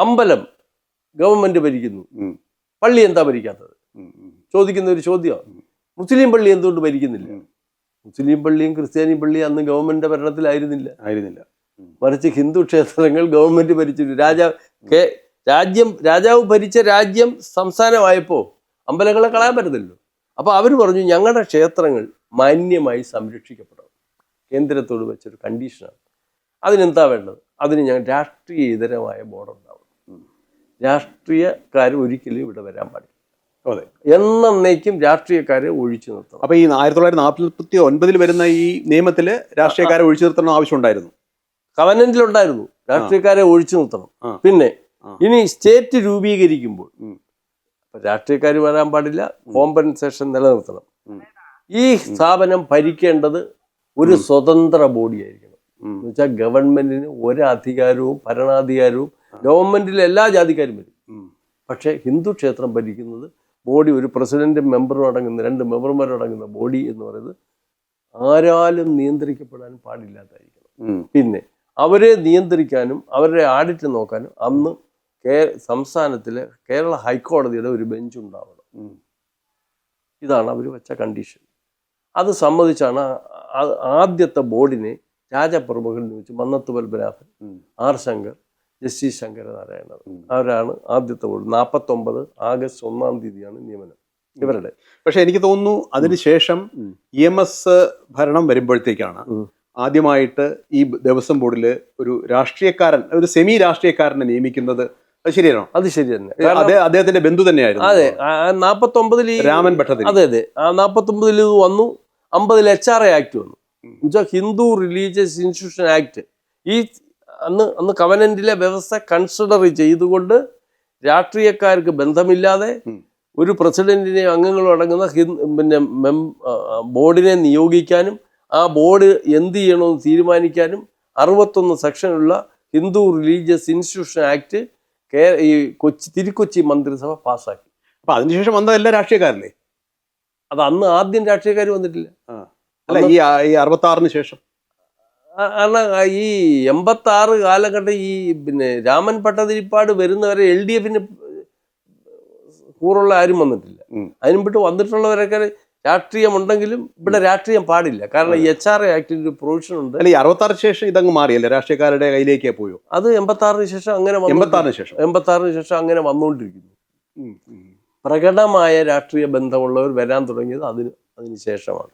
അമ്പലം ഗവൺമെന്റ് ഭരിക്കുന്നു. പള്ളി എന്താ ഭരിക്കാത്തത്. ചോദിക്കുന്ന ഒരു ചോദ്യമാണ്. മുസ്ലിം പള്ളി എന്തുകൊണ്ട് ഭരിക്കുന്നില്ല? മുസ്ലിം പള്ളിയും ക്രിസ്ത്യാനി പള്ളിയും അന്ന് ഗവൺമെന്റിന്റെ ഭരണത്തിലായിരുന്നില്ല. ആയിരുന്നില്ല. മറിച്ച് ഹിന്ദു ക്ഷേത്രങ്ങൾ ഗവൺമെന്റ് ഭരിച്ചിരുന്നു. രാജാവ് കേ രാജ്യം രാജാവ് ഭരിച്ച രാജ്യം സംസ്ഥാനമായപ്പോൾ അമ്പലങ്ങളെ കളയാൻ പറ്റത്തില്ലല്ലോ. അപ്പോൾ അവർ പറഞ്ഞു ഞങ്ങളുടെ ക്ഷേത്രങ്ങൾ മാന്യമായി സംരക്ഷിക്കപ്പെടണം. കേന്ദ്രത്തോട് വെച്ചൊരു കണ്ടീഷനാണ് അതിനെന്താ വേണ്ടത്? അതിന് ഞങ്ങൾ രാഷ്ട്രീയ ഇതരമായ ബോർഡ് രാഷ്ട്രീയക്കാർ ഒരിക്കലും ഇവിടെ വരാൻ പാടില്ല. അതെ. എന്നേക്കും രാഷ്ട്രീയക്കാരെ ഒഴിച്ചു നിർത്തണം. അപ്പൊ ഈ ആയിരത്തി തൊള്ളായിരത്തി നാൽപ്പത്തി ഒൻപതിൽ വരുന്ന ഈ നിയമത്തിൽ രാഷ്ട്രീയക്കാരെ ഒഴിച്ചു നിർത്തണം ആവശ്യമുണ്ടായിരുന്നു. കവനന്റിലുണ്ടായിരുന്നു രാഷ്ട്രീയക്കാരെ ഒഴിച്ചു നിർത്തണം. പിന്നെ ഇനി സ്റ്റേറ്റ് രൂപീകരിക്കുമ്പോൾ. രാഷ്ട്രീയക്കാർ വരാൻ പാടില്ല കോമ്പൻസേഷൻ നിലനിർത്തണം. ഈ സ്ഥാപനം ഭരിക്കേണ്ടത് ഒരു സ്വതന്ത്ര ബോഡിയായിരിക്കണം. എന്ന് വെച്ചാൽ ഗവൺമെന്റിന് ഒരധികാരവും ഭരണാധികാരവും ഗവൺമെന്റിലെ എല്ലാ ജാതിക്കാരും വരും. പക്ഷേ ഹിന്ദു ക്ഷേത്രം ഭരിക്കുന്നത് ബോഡി ഒരു പ്രസിഡന്റും മെമ്പറും അടങ്ങുന്ന രണ്ട് മെമ്പർമാരും അടങ്ങുന്ന ബോഡി എന്ന് പറയുന്നത് ആരാലും നിയന്ത്രിക്കപ്പെടാൻ പാടില്ലാത്തായിരിക്കണം പിന്നെ അവരെ നിയന്ത്രിക്കാനും അവരുടെ ആഡിറ്റ് നോക്കാനും അന്ന് കേ സംസ്ഥാനത്തിലെ കേരള ഹൈക്കോടതിയുടെ ഒരു ബെഞ്ച് ഉണ്ടാവണം. ഇതാണ് അവർ വെച്ച കണ്ടീഷൻ. അത് സമ്മതിച്ചാണ് ആദ്യത്തെ ബോർഡിനെ രാജപ്രമുഖൻ വെച്ച് മന്നത്ത് പത്മനാഭൻ ആർ ശങ്കർ ജസ്റ്റിസ് ശങ്കരനാരായണൻ. ഉം. അവരാണ് ആദ്യത്തെ ബോർഡ് നാൽപ്പത്തൊമ്പത് ആഗസ്റ്റ് ഒന്നാം തീയതിയാണ് നിയമനം. ഇവരുടെ. പക്ഷെ എനിക്ക് തോന്നുന്നു അതിനുശേഷം. ഇ എം എസ് ഭരണം വരുമ്പോഴത്തേക്കാണ്. ആദ്യമായിട്ട് ഈ ദേവസ്വം ബോർഡിൽ ഒരു രാഷ്ട്രീയക്കാരൻ ഒരു സെമി രാഷ്ട്രീയക്കാരനെ നിയമിക്കുന്നത്. അത് ശരിയാണോ? അത് ശരി തന്നെ. അദ്ദേഹത്തിന്റെ ബന്ധു തന്നെയായിരുന്നു. അതെ നാപ്പത്തൊമ്പതിൽ രാമൻ ഭട്ടതിരി. അതെ അതെ. നാപ്പത്തൊമ്പതിൽ വന്നു. അമ്പതിൽ എച്ച് ആർ എ ആക്ട് വന്നു. Hindu religious institution act. ഈ അന്ന് അന്ന് കവനന്റിലെ വ്യവസ്ഥ കൺസിഡർ ചെയ്തുകൊണ്ട് രാഷ്ട്രീയക്കാർക്ക് ബന്ധമില്ലാതെ ഒരു പ്രസിഡന്റിനെ അംഗങ്ങളും അടങ്ങുന്ന പിന്നെ മെം ബോർഡിനെ നിയോഗിക്കാനും ആ ബോർഡ് എന്ത് ചെയ്യണമെന്ന് തീരുമാനിക്കാനും അറുപത്തൊന്ന് സെക്ഷനുള്ള ഹിന്ദു റിലീജിയസ് ഇൻസ്റ്റിറ്റ്യൂഷൻ ആക്ട് കേ ഈ കൊച്ചി തിരുക്കൊച്ചി മന്ത്രിസഭ പാസ്സാക്കി. അപ്പൊ അതിനുശേഷം വന്നതെല്ലാം രാഷ്ട്രീയക്കാരല്ലേ? അത് അന്ന് ആദ്യം രാഷ്ട്രീയക്കാർ വന്നിട്ടില്ല. അല്ല ഈ അറുപത്തി ആറിന് ശേഷം. കാരണം ആ ഈ എൺപത്തി ആറ് കാലഘട്ടം ഈ പിന്നെ രാമൻ പട്ടതിരിപ്പാട് വരുന്നവരെ എൽ ഡി എഫിന് കൂറുള്ള ആരും വന്നിട്ടില്ല. അതിന് വിട്ട് വന്നിട്ടുള്ളവരൊക്കെ രാഷ്ട്രീയം ഉണ്ടെങ്കിലും ഇവിടെ രാഷ്ട്രീയം പാടില്ല. കാരണം ഈ എച്ച് ആർ എ ആക്ടിൽ ഒരു പ്രൊവിഷൻ ഉണ്ട്. അല്ല ഈ അറുപത്തി ആറിന് ശേഷം ഇതങ്ങ് മാറിയല്ലേ? രാഷ്ട്രീയക്കാരുടെ കയ്യിലേക്ക് പോയോ? അത് എൺപത്തി ആറിന് ശേഷം അങ്ങനെ എൺപത്തി ആറിന് ശേഷം. എൺപത്തി ആറിന് ശേഷം അങ്ങനെ വന്നുകൊണ്ടിരിക്കുന്നു. പ്രകടമായ രാഷ്ട്രീയ ബന്ധമുള്ളവർ വരാൻ തുടങ്ങിയത് അതിന് അതിന് ശേഷമാണ്.